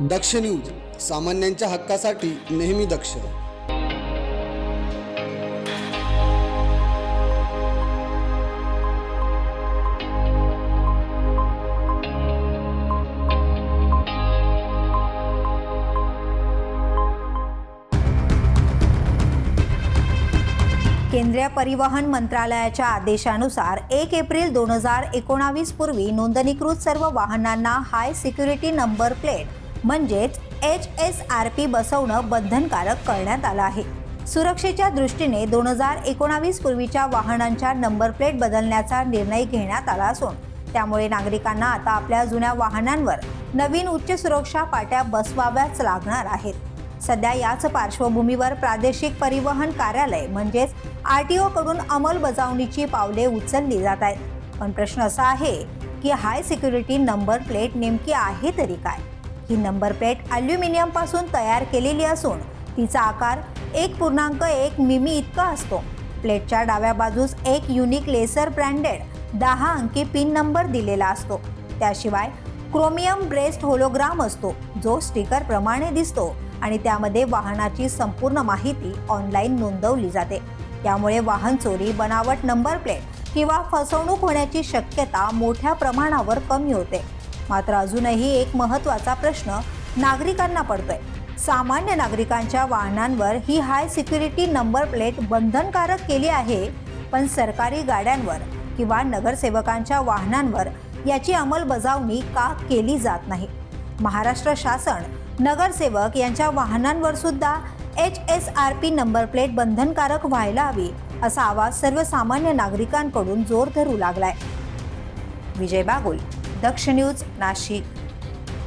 दक्ष news सामान्यांच्या हक्कासाठी नेहमी दक्ष. केंद्रीय परिवहन मंत्रालयाच्या आदेशानुसार एक एप्रिल दोन हजार एकोणावीस पूर्वी नोंदणीकृत सर्व वाहनांना हाय सिक्युरिटी नंबर प्लेट म्हणजेच एच एस आर पी बसवणं बंधनकारक करण्यात आलं आहे. सुरक्षेच्या दृष्टीने दोन हजार एकोणावीस पूर्वीच्या वाहनांच्या नंबर प्लेट बदलण्याचा निर्णय घेण्यात आला असून त्यामुळे नागरिकांना आता आपल्या जुन्या वाहनांवर नवीन उच्च सुरक्षा पाट्या बसवाव्याच लागणार आहेत. सध्या याच पार्श्वभूमीवर प्रादेशिक परिवहन कार्यालय म्हणजेच आर टी ओकडून अंमलबजावणीची पावले उचलली जात आहेत. पण प्रश्न असा आहे की हाय सिक्युरिटी नंबर प्लेट नेमकी आहे तरी काय? ही नंबर प्लेट अल्युमिनियमपासून तयार केलेली असून तिचा आकार एक पूर्णांक एक मिमी इतका असतो. प्लेटच्या डाव्या बाजूस एक युनिक लेसर ब्रँडेड दहा अंकी पिन नंबर दिलेला असतो. त्याशिवाय क्रोमियम ब्रेस्ट होलोग्राम असतो जो स्टिकर प्रमाणे दिसतो आणि त्यामध्ये वाहनाची संपूर्ण माहिती ऑनलाईन नोंदवली जाते. त्यामुळे वाहन चोरी बनावट नंबर प्लेट किंवा फसवणूक होण्याची शक्यता मोठ्या प्रमाणावर कमी होते. मात्र अजूनही एक महत्त्वाचा प्रश्न नागरिकांना पडतोय. सामान्य नागरिकांच्या वाहनांवर ही हाय सिक्युरिटी नंबर प्लेट बंधनकारक केली आहे पण सरकारी गाड्यांवर किंवा नगरसेवकांच्या वाहनांवर याची अंमलबजावणी का केली जात नाही? महाराष्ट्र शासन नगरसेवक यांच्या वाहनांवर सुद्धा H S R P number plate बंधनकारक व्हायला हवी असा आवाज सर्वसामान्य नागरिकांकडून जोर धरू लागलाय. विजय बागुल दक्ष न्यूज नाशिक.